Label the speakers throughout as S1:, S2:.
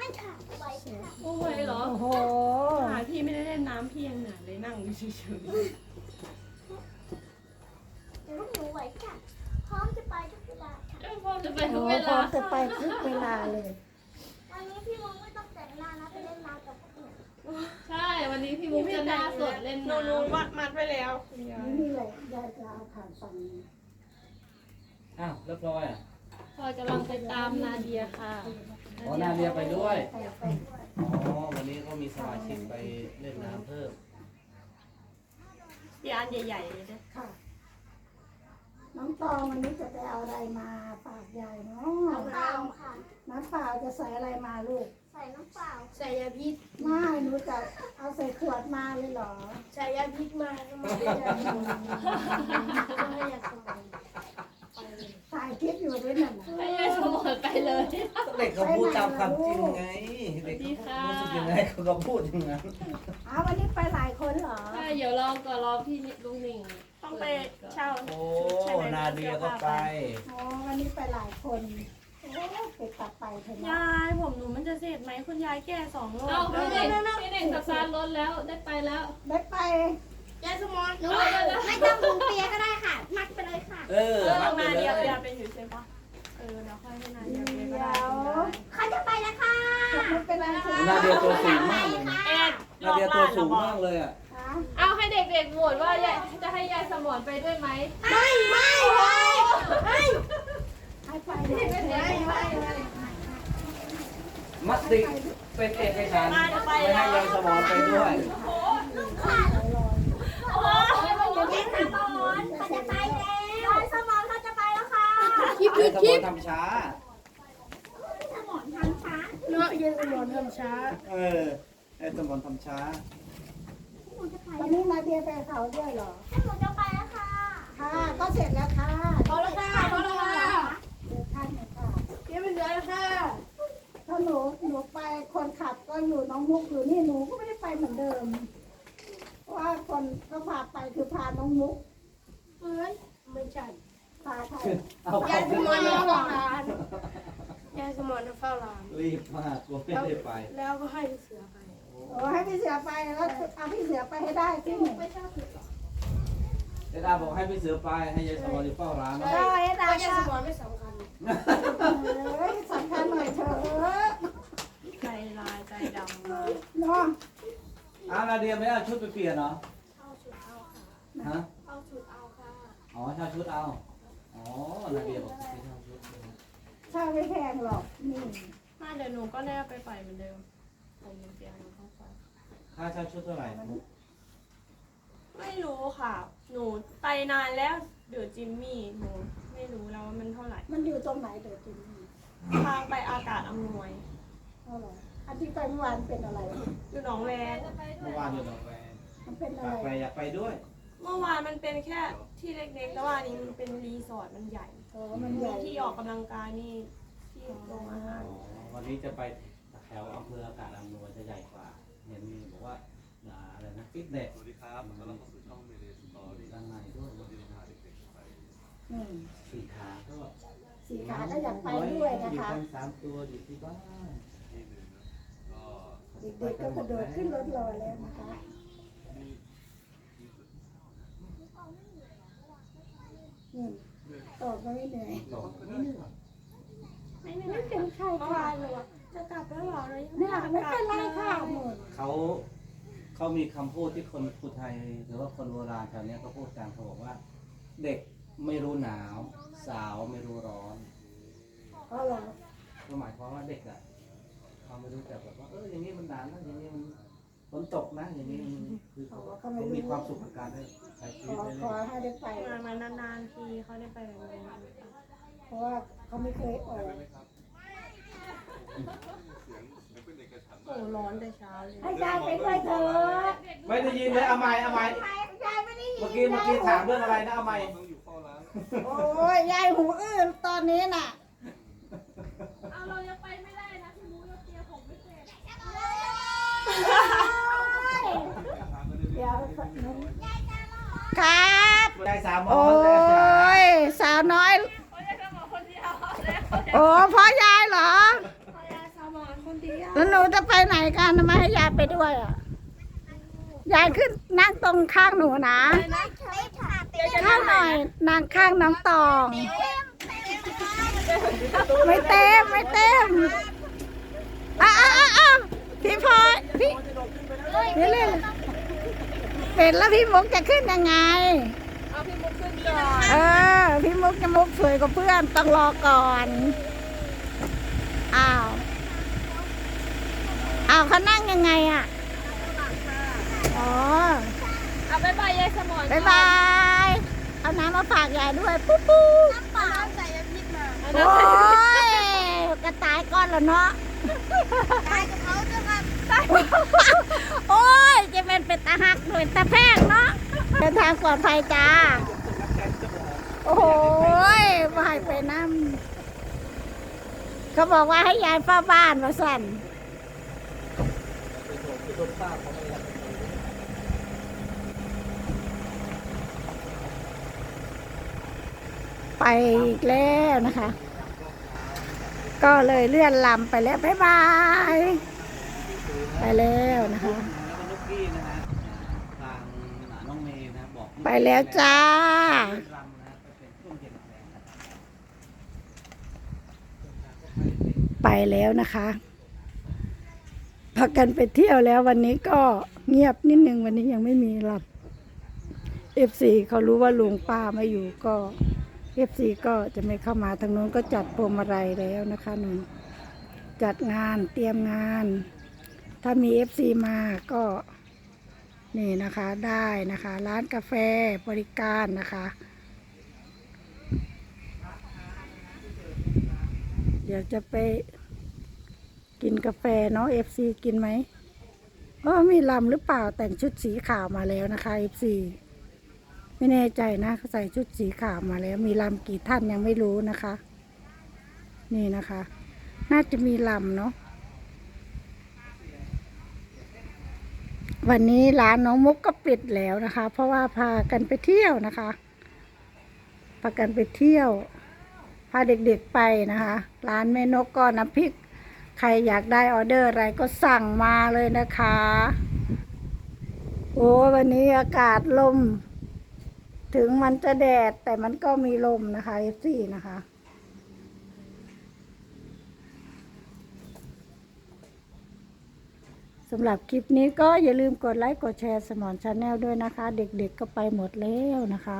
S1: ไม่ค่ะไว้ค่ะ
S2: โอ้ยเหรอ
S3: โอ้โห
S2: หาพี่ไม่ได้เล่นน้ำพี่ยังเหนื่อยเลยนั่งอยู่เฉย
S1: เดี๋ยวหนูไว้ค่ะ พร้อมจะไปทุกเวลาค่ะ
S2: ๆเอ้ยพ่อจะไป
S3: โอ้
S2: ทุก
S3: โห
S2: เว
S3: พร้
S2: ลา
S3: อมจะไปทุกเวลาเลย
S1: วันนี้พี่มงไม่ต้องแต่งหน้านะไปเล่นน้ำกับพวกหนู
S2: ใช่ วันนี้พี่มุกจะหน้าสดเล่น
S4: หนู
S2: น้ำ
S4: รู้มัดมัดไปแล้ว
S3: นี่แหละยายจะเอาผ่านฝั่งนี้
S5: อ้าวเรียบร้อยอะ
S2: พลอยกำลังไปตามนาเดียค่ะ
S5: อ๋อนาเดียไปด้วย
S3: ไปไปด้วย
S5: อ๋อ วันนี้ก็มีสมาชิกไปเล่นน้ำเพิ่ม
S4: เดี๋ยวอันใหญ่ๆเลยนะ
S3: ค่ะ น้องตองวันนี้จะไปเอาอะไรมาฝากยายเนาะ
S1: น้ำเปล่าค่ะ
S3: น้ำเปล่าจะใส่อะไรมาลูก
S1: ใส่น้ำเปล่า
S4: ใส่ยาพิษ
S3: ไม่หนูจะเอาใส่ขวดมาเลยเหรอ
S4: ใส่ยาพิษมาก็ไม่ได้ยาพิษไม่อยากสบาย
S3: ถ่ายคลิปอยู่ด้วยนั่นน่ะ
S2: ให้ยายสมอนไปเลย
S5: เด็กเขาพูดตามความจริงไงเด็กเขารู้สึกยังไงเขาก็พูดอย่างนั้น
S3: อ้าววันนี้ไปหลายคนเหรอ
S2: ใช่เดี๋ยวรอก่อนรอพี่ลุงหนิง
S4: ต้องไปเช่า
S5: โอ้นาเดียก็ไป
S3: อ๋อวันนี้ไปหลายคนโอ้ไปตัดไปเถอะนะ
S4: ยายผมหนูมันจะเสร็จไหมคุณยายแก่สองโล
S2: เอ้าพี่เน่งพี่เน่งสตาร์ทรถแล้วได้ไปแล้ว
S3: ได้ไป
S4: ยายสมอน
S1: หนูไม่ต้องลุงเปียก็ได้ค่ะ มัดไปเลยค่ะ
S5: เออ
S4: เออ
S5: มัดไป
S4: นา
S5: เล
S4: เดีย
S5: ย
S4: เดียเป็นอยู่ใช่ปะ เออเดี๋ยวค่อยให้นาเดียไปก็
S3: เดี๋
S4: ได้
S3: ยว
S1: เขาจะไปแล้วค่ะ
S3: ไม่เป็นไรค่ะ
S5: นาเดียตัวสูงมากเลยนะ
S4: แอนล
S5: นา
S4: อก
S5: เดีย
S4: ห
S5: ตัว
S4: ลาน
S5: สู
S4: เรา
S5: ง
S4: บอก
S5: มากเลยอะ
S3: ฮะ
S2: เอาให้เด็กๆโหวตว่ายายจะให้ยายสมอนไปด้วยไหม
S1: ไม่ไม่ไม่
S3: ให้ไปเลยไม่ไม่ไม่
S5: มติเป็นเอกฉันท์ไม่ให้ยายสมอนไปด้วย
S1: ลุงค่ะโอ้ยเด็กสมอนเขาจะไปแล้วสมอนเขาจะไปแล้ว ค่ะ
S5: ยายสมอนทำช้า
S1: สมอนทำช้า
S4: เนาะยายสมอนทำช้า
S5: เออยายสมอนทำช้า
S1: หนูจะไป
S3: วันนี้นาเดียไปเขาด้วยเหรอ
S1: หนูจะไปแล้วค่ะ
S3: ค่ะ ก็เสร็จแล้วค่ะ
S4: พอแล้วค่ะพอแล้วค่ะ
S3: เดี๋ยวท่านเนี่ยค่ะ
S4: ยังไม่เหลือแล้วค่ะ
S3: ถ้าหนูหนูไปคนขับก็อยู่น้องมุกอยู่นี่หนูก็ไม่ได้ไปเหมือนเดิม เพราะว่าคนก็พาไปคือพาน้องมุก
S4: เฮ้ยไม่ใช่
S3: พาใคร
S5: เอาข
S4: ยา
S5: อยบ
S4: ส
S5: คุณ
S4: มอน
S5: นะ
S4: เฝ้าร้านยายสมอนเฝ้าร้าน
S5: รีบมากกลัวไม่ได้ไป
S4: แล้วก็ให้เสือไป
S3: โอ้ให้พี่เสือไปแล้วเอาพี่เสือไปให้ได้ที่หนึ่ง
S4: ไม่ชอบผิดหรอ
S5: เดดาบอกให้พี่เสือไปให้ยายสมอนอยู่เฝ้าร้านนะ
S3: ก็ให้
S4: แต่
S3: ได้
S4: ยาย
S3: ก็
S4: สมอนไม่สำคัญ
S3: เอ้ยสำคัญหน่อยเถอะ
S4: ใจลายใจดำมา
S3: เนาะ
S5: อ้าวนาเดียไม่เอาชุดไปเปลี่ยนเหรอ
S4: เอาชุดเอาค่ะ
S5: ฮะ
S4: เอาชุดเอาค่ะ
S5: อ๋อเช่าชุดเอา อ๋อนาเดียบอกไปเช่าชุดใช่ไหม
S3: เช่าไม่แพงหรอกนี่
S4: มาเดี๋ยวหนูก็แนบไปไปเหมือนเดิมผมเปลี่ยนหนูเข้าไป
S5: ค่าเช่าชุดเท่าไหร่
S4: ไม่รู้ค่ะ หนูไปนานแล้วเดี๋ยวจิมมี่หนูไม่รู้แล้วว่ามันเท่าไหร่
S3: มันอยู่ตรงไหนเดี๋ยวจิมมี่
S4: ทางไปอากาศอำนวย
S3: เท่าไหร่อันที่ไปเมื่อวานเป็นอะไร
S4: อยู่หนองแวง
S5: เมื่อวานอยู่หนองแวง
S3: มันเป็นอะ
S5: ปาก
S3: ไร
S5: แปรอยากไปด้วย
S4: เมื่อวานมันเป็นแค่ที่เล็กๆแต่ว่าอันนี้มันเป็นรีสอร์ทมันใหญ่
S3: โอ้มันใหญ่
S4: ที่ออกกำลังกายนี่ที่โรงอาหาร
S5: อ๋อวันนี้จะไปแถวอำเภออากาศอำนวยจะใหญ่กว่าเห็นมีบอกว่าอ่าอะไรนะฟิตเนส
S6: สวัสดีครับขอต้อนรับเข้าสู่ช่องเมเดสตอรี่
S5: ด้านในด้วย
S6: วันนี้พาเด็กๆไป
S3: อืม
S5: สี่ขาก็
S3: สีขาก็อยากไปด้วยนะ
S5: อยู่
S3: คะ
S5: กันสามตัวอยู่ที่บ้าน
S6: ที่หนึ่งนะก็
S3: เด็กๆก็กระโดดขึ้นรถรอแล้วนะคะ อืมตอบก็ไม่เหนื่อย
S5: บอกไม่เหนื่อย
S4: ไม่ไม่ไม่เป็นใครเมื่อวานหนูอะจะกลับแล้วเหรอเรายัง
S3: เนี่ยไม่เป็นไรค่ะหมด
S5: เขาเขามีคำพูดที่คนพูดไทย หรือว่าคนโบราณแถวเนี้ยเขาพูดกันเขาบอกว่า เด็กไม่รู้หนาว สาวไม่รู้ร้อน
S3: เพราะเหรอ
S5: ก็หมายความว่าเด็กอะเขาไม่รู้แต่แบบว่าเอออย่างนี้มันหนาวนะอย่างนี้มันฝนตกนะอย่างนี้มัน คือเขาเขามีความสุขกับการได้ใช้ชี
S3: ข
S5: วิต
S3: อ
S5: ได้
S3: ขอ
S5: เลย
S3: ให้ได้ไป
S4: มามานานๆทีเขาได้ไปแบบนี้
S3: เพราะว่าเขาไม่เคยออก
S6: ไหมครับเสียงเสียงเป็นเอกฉันท์
S4: โอ้ร้อนแต่เช้าเลย
S3: ให้ยายไปด้วยเถอะ
S5: ไม่ได้ยินเลยเอาไม้เอาไม้
S3: ยายไม่ได้ยิน
S5: เมื่อกี้เมื่อกี้ถามเรื่องอะไรนะเอาไม้
S6: ต้องอยู่เฝ้าร้าน
S3: โอ้ยยายหูอื้อตอนนี้น่ะ
S2: เอาเรายังไปไม่ได้นะพี่มุกเราเตรียมผมไม่เสร็จ
S3: เดี๋ยว ครับ
S5: ได้สามหมอ
S3: โอ้
S5: ได้สาม
S3: ยสาวน้อย
S2: โอ้ยสมอนคนเดียว
S3: โอ้พ่อยายเหรอ
S4: พยาสมอนคนเดียว
S3: แล้วหนูจะไปไหนกันทำไมให้ยายไปด้วยอะ ยายขึ้นนั่งตรงข้างหนูนะ
S1: ไม่ค่ะเต็ม
S3: ข้างหน่อยนั่งข้างน้องตอง ไม่เต็มไม่เต็มอ้าวอ้าวอ้าวพี่พลอยพี่นี่เลย เป็นแล้วพี่มุกจะขึ้นยังไง
S4: เอาพี่มุกขึ้นก่อน
S3: เออ พี่มุกจะมุกสวยกว่าเพื่อนต้องรอก่อน อ้าว อ้าวเขานั่งยังไงอะ อ๋อ
S4: เอาบ๊ายบายยายสมอน
S3: บ๊ายบาย เอาน้ำมาฝากยายด้วย ปุ๊บปุ๊บ
S1: เปล่าใส่น้ำพริกมา
S4: เอา
S3: โอ้
S4: น้ำใส่
S3: ยกระต่ายก้อนแล้วเนาะ โอ้ยจะเป็นเป็ดตาหักหน่วยตาแพงเนาะเดินทางปลอดภัยจ้า โอ้โหยมาให้ไปน้ำเขาบอกว่าให้ยายเฝ้าบ้านมาสั่นไปอีกแล้วนะคะ ก็เลยเลื่อนลำไปแล้ว บ๊ายบาย ไปแล้วนะคะ
S5: แล้วก็นุกกี้นะฮะทางน้องเมย์นะบอก
S3: ไปแล้วจ้า
S5: รำนะไปเป็นช่วงเย็นแรงนะครับ
S3: ไปแล้วนะคะพักกันไปเที่ยวแล้ววันนี้ก็เงียบนิดนึงวันนี้ยังไม่มีหลับเอฟซีเขารู้ว่าลุงป้าไม่อยู่ก็เอฟซีก็จะไม่เข้ามาทางโน้นก็จัดพวงมาลัยแล้วนะคะหนูจัดงานเตรียมงาน ถ้ามีเอฟซีมาก็นี่นะคะได้นะคะ ร้านกาแฟบริการนะคะ เดี๋ยวจะไปกินกาแฟเนาะเอฟซีกินไหมเออมีลำหรือเปล่าแต่งชุดสีขาวมาแล้วนะคะเอฟซีไม่แน่ใจนะใส่ชุดสีขาวมาแล้ว มีลำกี่ท่านยังไม่รู้นะคะ นี่นะคะ น่าจะมีลำเนาะ วันนี้ร้านน้องมุกก็ปิดแล้วนะคะ เพราะว่าพากันไปเที่ยวนะคะ พากันไปเที่ยว พาเด็กๆไปนะคะ ร้านแม่นกก็น้ำพริก ใครอยากได้ออเดอร์อะไรก็สั่งมาเลยนะคะ โอ้วันนี้อากาศลม ถึงมันจะแดดแต่มันก็มีลมนะคะเอฟซีนะคะ สำหรับคลิปนี้ก็อย่าลืมกดไลค์กดแชร์สมอนชาแนลด้วยนะคะ เด็กๆก็ไปหมดแล้วนะคะ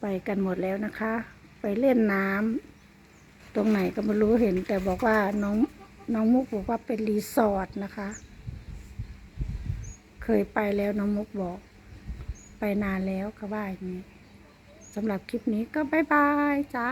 S3: ไปกันหมดแล้วนะคะ ไปเล่นน้ำตรงไหนก็ไม่รู้เห็น แต่บอกว่าน้องน้องมุกบอกว่าเป็นรีสอร์ทนะคะ เคยไปแล้วน้องมุกบอก ไปนานแล้วก็ว่าอย่างนี้สำหรับคลิปนี้ก็บายบายจ้า